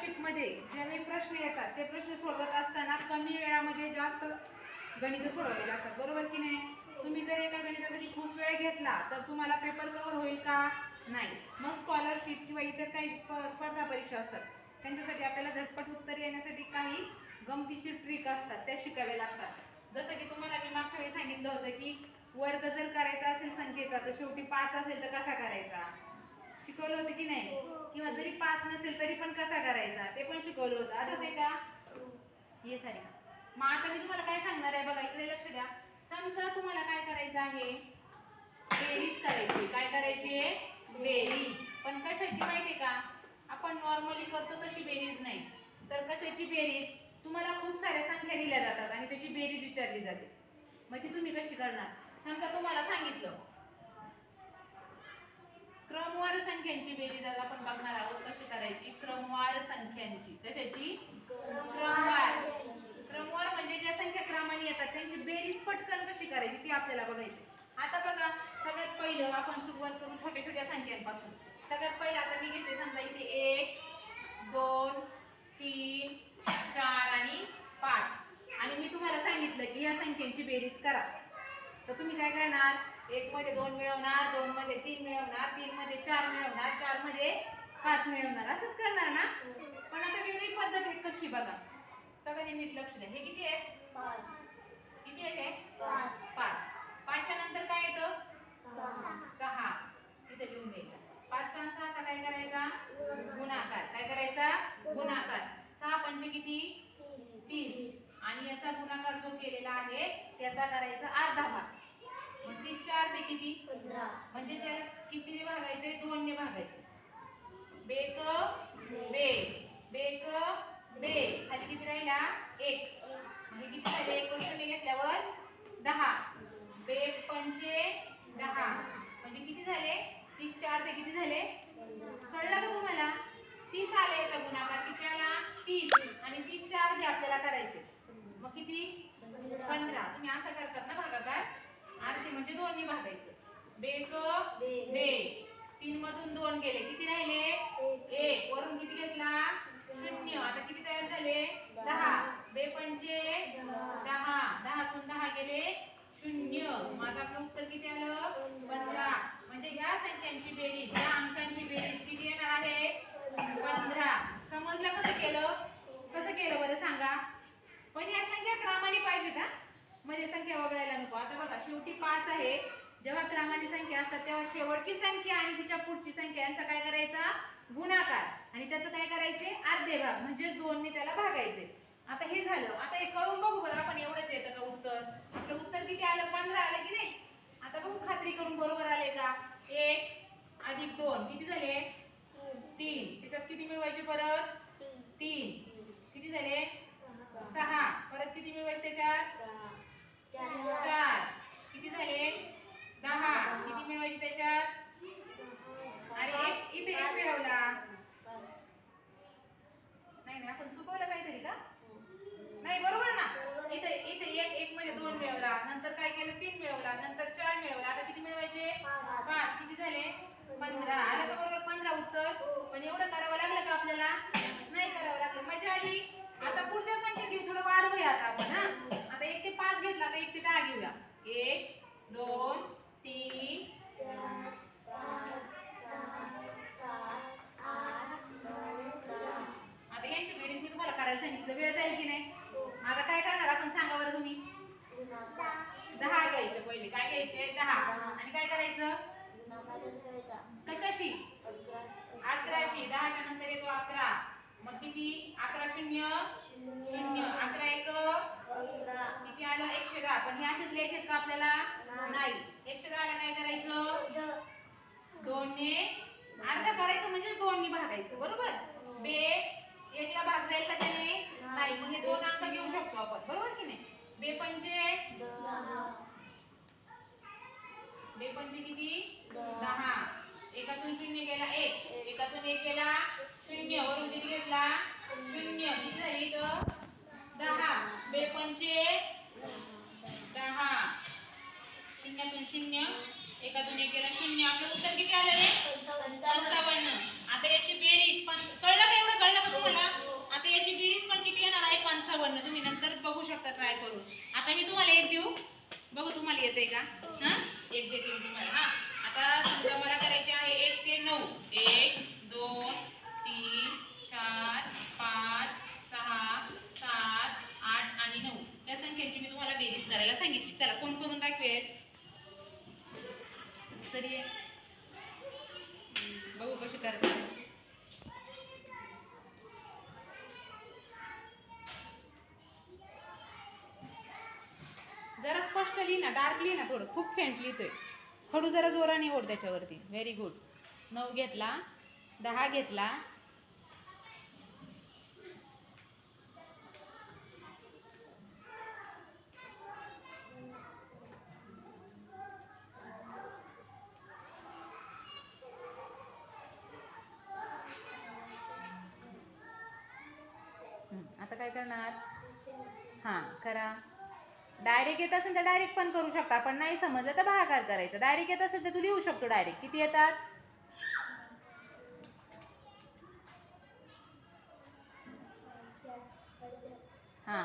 स्कॉलरशिपमध्ये ज्यावेळी प्रश्न येतात ते प्रश्न सोडवत असताना कमी वेळामध्ये जास्त गणित सोडवले जातात. बरोबर की नाही? तुम्ही जर एका गणितासाठी खूप वेळ घेतला तर तुम्हाला पेपर कव्हर होईल का? नाही. मग स्कॉलरशिप किंवा इतर काही स्पर्धा परीक्षा असतात. त्यांच्यासाठी आपल्याला झटपट उत्तर येण्यासाठी काही गमतीशीर ट्रिक असतात. त्या शिकाव्या लागतात. जसं की तुम्हाला मी मागच्या वेळी सांगितलं होतं की वर्ग जर करायचा असेल संख्येचा तर शेवटी पाच असेल तर कसा करायचा? शिकवलं होतं की नाही? किंवा जरी पाच नसेल तरी पण कसा करायचा? ते पण शिकवलं होतं. आठवते का? ये सारी मग आता मी तुम्हाला काय सांगणार आहे? बघा इकडे लक्ष द्या. समजा तुम्हाला काय करायचं आहे? बेरीज करायची. काय करायची आहे? बेरीज. पण कशाची माहिती का? आपण नॉर्मली करतो तशी बेरीज नाही. तर कशाची बेरीज? तुम्हाला खूप साऱ्या संख्या दिल्या जातात आणि त्याची बेरीज विचारली जाते. मग ती तुम्ही कशी करणार? समजा तुम्हाला सांगितलं क्रमवार संख्यांची बेरीज आज आपण बघणार आहोत कशी करायची? क्रमवार संख्यांची. कशाची? क्रमवार. क्रमवार म्हणजे ज्या संख्या क्रमाने येतात त्यांची बेरीज पटकन कशी करायची ती आपल्याला बघायची. आता बघा सगळ्यात पहिलं आपण सुरुवात करू छोट्या छोट्या संख्यांपासून. सगळ्यात पहिलं आता मी घेते समजा इथे एक दोन तीन चार आणि पाच. आणि मी तुम्हाला सांगितलं की या संख्यांची बेरीज करा. तर तुम्ही काय करणार? एक मध्ये दोन मिळवणार दोन मध्ये तीन मिळवणार तीन मध्ये चार मिळवणार चारमध्ये पाच मिळवणार. असंच करणार ना? पण आता वेगळी पद्धत आहे कशी बघा. सगळ्यांनी नीट लक्ष द्या. हे किती आहे? किती आहे हे? पाच. पाचच्या नंतर काय येतं? सहा. इथे लिहून घ्यायचा. पाचचा आणि सहाचा काय करायचा? गुणाकार. काय करायचा? गुणाकार. सहा पंच किती? तीस. आणि याचा गुणाकार जो केलेला आहे त्याचा करायचा अर्धा भाग. मग ती चार ते किती? म्हणजे त्याला कितीने भागायचे दोन ने भागायचे बेक बे. बेक बे. खाली किती राहिला? एक. म्हणजे किती झाले? एक वर्षाने घेतल्यावर दहा. बे पंचे दहा. म्हणजे किती झाले? तीस चार ते किती झाले? कळलं का तुम्हाला? तीस आले याचा गुणाकार. किती आला तीस. आणि तीस चार दे आपल्याला करायचे. मग किती? पंधरा. तुम्ही असं करतात ना भागाकार. अर्धे म्हणजे दोन्ही भागायचं. बेक बे तीन मधून दोन गेले. किती राहिले? एक. वरून किती घेतला? शून्य. आता किती तयार झाले? दहा. बे पंचे? दहा. दहातून दहा गेले. शून्य. मग आता आपलं उत्तर किती आलं? पंधरा. म्हणजे ह्या संख्यांची बेरीज या अंकांची बेरीज किती येणार आहे? पंधरा. समजलं कसं केलं? कसं केलं बरं सांगा? पण या संख्या क्रमाने पाहिजेत हा. मध्ये संख्या वगळायला नको. आता बघा शेवटी पाच आहे. जेव्हा क्रमाने संख्या असतात तेव्हा शेवटची संख्या आणि तिच्या पुढची संख्या यांचा काय करायचा? गुणाकार. आणि त्याचं काय करायचे? अर्धे भाग म्हणजे दोनने त्याला भागायचे. आता हे झालं. आता हे करून बघू बरं आपण एवढंच येतं का उत्तर? आपलं उत्तर किती आलं? पंधरा आलं की नाही? आता बघू खात्री करून बरोबर आले का? एक अधिक दोन. किती झाले? तीन. त्याच्यात किती मिळवायचे परत तीन किती झाले सहा परत किती मिळवायचे त्याच्यात चार किती झाले दहा किती मिळवायचे त्याच्यात आणि एक इथे एक मिळवला नाही नाही आपण चुकवलं काहीतरी का नाही बरोबर ना इथे इथे एक एक मध्ये दोन मिळवला नंतर काय केलं तीन मिळवला नंतर चार मिळवला आता किती मिळवायचे पाच किती झाले पंधरा आलं का बरोबर पंधरा उत्तर पण एवढं करावं लागलं का आपल्याला? नाही करावं लागलं. मजा आली. आता पुढच्या संख्येत घेऊ थोडं वाढवूया आता आपण हा? आता एक ते पाच घेतला आता एक ते दहा घेऊया. एक दोन तीन आता यांची बेरीज मी तुम्हाला करायला सांगितलं. वेळ जाईल की नाही? आता काय करणार आपण सांगा बरं तुम्ही? दहा घ्यायचे पहिले. काय घ्यायचे? दहा. आणि काय करायचं कशाशी अकराशी दहाच्या नंतर येतो अकरा मग किती? अकरा शून्य? शून्य. अकरा एक? किती आलं? एकशे दहा. पण हे असेच लिहायचे का आपल्याला? नाही. एकशे दहाला काय करायचं? दोनने अर्धा करायचं म्हणजे दोनने भागायचं. बरोबर? बे. एकला भाग जाईल का त्याने? नाही. मग हे दोन अंक घेऊ शकतो आपण. बरोबर की नाही? बे पंचे? बे पंचे किती? दहा. एकातून शून्य गेला एक. एकातून एक गेला शून्य वरून किती घेतला? शून्य. किती झाली तर दहा. बेपंचे दहा. शून्यातून शून्य. एकातून एक गेला शून्य. आपलं उत्तर किती आलं रे? पंचावन्न. आता याची बेरीज पण कळलं का एवढं? कळलं का तुम्हाला? आता याची बेरीज पण किती येणार आहे? पंचावन्न. तुम्ही नंतर बघू शकता ट्राय करून. आता मी तुम्हाला एक देऊ. बघू तुम्हाला येते का? हा? एक देते तुम्हाला. हा. आता समजा मला करायचे आहे एक ते नऊ. एक दोन तीन चार पाच सहा सात आठ आणि नऊ त्यांची मी तुम्हाला बेरीज करायला सांगितली. चला कोण करून दाखवेल? सरी बघू कशी करतात जरा स्पष्ट लिही ना डार्क लिही ना थोडं. खूप फेंट लिहितोय. हळू जरा जोराने ओढ त्याच्यावरती. व्हेरी गुड नऊ घेतला दहा घेतला हं, आता काय करणार? हां करा. डायरेक्ट येत असेल तर डायरेक्ट पण करू शकता पण नाही समजलं तर भागाकार करायचं. डायरेक्ट येत असेल तर तू लिहू शकतो डायरेक्ट किती येतात? हां